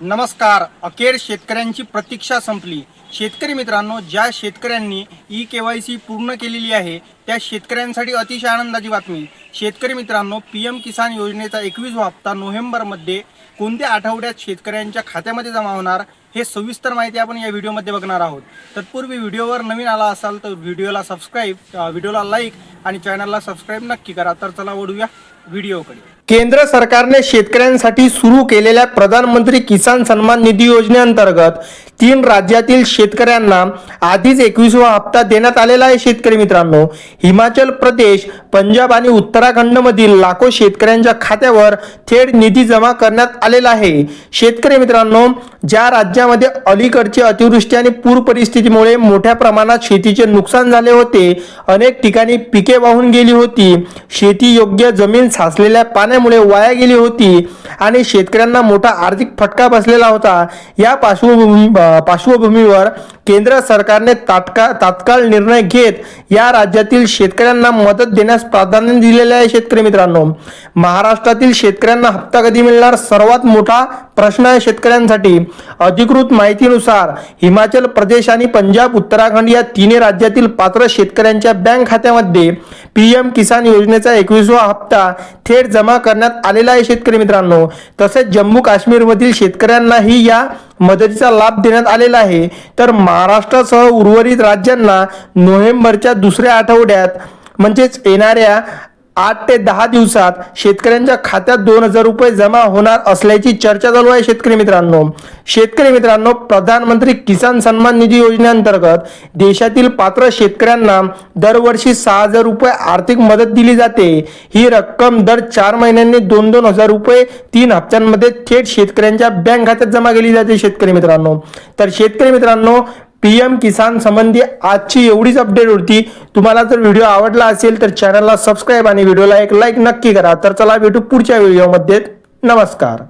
नमस्कार. अखेर शेतकऱ्यांची प्रतीक्षा संपली. शेतकरी मित्रांनो ज्या शेतकऱ्यांनी ई के वाय सी पूर्ण केलेली आहे त्या शेतकऱ्यांसाठी अतिशय आनंदाची बातमी. शेतकरी मित्रांनो पी एम किसान योजनेचा एकवीसवा हप्ता नोव्हेंबरमध्ये कोणत्या आठवड्यात शेतकऱ्यांच्या खात्यामध्ये जमा होणार? हे सविस्तर माहिती आपण या व्हिडिओमध्ये बघणार आहोत. तत्पूर्वी व्हिडिओवर नवीन आला असाल तर व्हिडिओला सबस्क्राईब व्हिडिओला लाईक आणि चॅनलला सबस्क्राईब नक्की करा. तर चला ओढूया व्हिडिओकडे. केंद्र सरकारने शेतकऱ्यांसाठी सुरू केलेल्या प्रधानमंत्री किसान सन्मान निधी योजनेअंतर्गत तीन राज्यातील शेतकऱ्यांना आधीच एकवीसवा हप्ता देण्यात आलेला आहे शेतकरी मित्रांनो. हिमाचल प्रदेश पंजाब आणि उत्तराखंडमधील लाखो शेतकऱ्यांच्या खात्यावर थेट निधी जमा करण्यात आलेला आहे. शेतकरी मित्रांनो ज्या राज्यामध्ये अलीकडची अतिवृष्टी आणि पूर परिस्थितीमुळे मोठ्या प्रमाणात शेतीचे नुकसान झाले होते अनेक ठिकाणी पिके वाहून गेली होती. शेती योग्य जमीन साचलेल्या पाण्यामुळे वाया गेली होती. आणि शेतकऱ्यांना मोठा आर्थिक फटका बसलेला होता. या पार्श्वभूमी पार्श्वभूमीवर केंद्र सरकारने तात्काळ तात्काळ निर्णय घेत या राज्यातील शेतकऱ्यांना मदत देण्यास प्राधान्य दिलेले आहे शेतकरी मित्रांनो. महाराष्ट्रातील शेतकऱ्यांना हप्ता कधी मिळणार? सर्वात मोठा प्रश्न आहे शेतकऱ्यांसाठी. अधिकृत माहितीनुसार हिमाचल प्रदेश आणि पंजाब उत्तराखंड या तिन्ही राज्यातील पात्र शेतकऱ्यांच्या बँक खात्यामध्ये पी एम किसान योजनेचा एकवीसवा हप्ता थेट जमा करण्यात आलेला आहे शेतकरी मित्रांनो. तसेच जम्मू काश्मीरमधील शेतकऱ्यांनाही या मदतीचा लाभ देण्यात आलेला आहे. तर महाराष्ट्रासह उर्वरित राज्यांना नोव्हेंबरच्या दुसऱ्या आठवड्यात म्हणजेच येणाऱ्या आठ ते दहा दिवसात शेतकऱ्यांच्या खात्यात दोन हजार रुपये जमा होणार असल्याची चर्चा चालू आहे शेतकरी मित्रांनो. शेतकरी मित्रांनो प्रधानमंत्री किसान सन्मान निधी योजनेअंतर्गत देशातील पात्र शेतकऱ्यांना दरवर्षी सहा हजार रुपये आर्थिक मदत दिली जाते. ही रक्कम दर चार महिन्यांनी दोन दोन हजार रुपये तीन हप्त्यांमध्ये थेट शेतकऱ्यांच्या बँक खात्यात जमा केली जाते शेतकरी मित्रांनो. तर शेतकरी मित्रांनो पी एम किसान संबंधी आजची एवढीच अपडेट होती. तुम्हाला जर व्हिडिओ आवडला असेल तर चॅनलला सबस्क्राईब आणि व्हिडिओला एक लाईक नक्की करा. तर चला भेटू पुढच्या व्हिडिओमध्ये नमस्कार.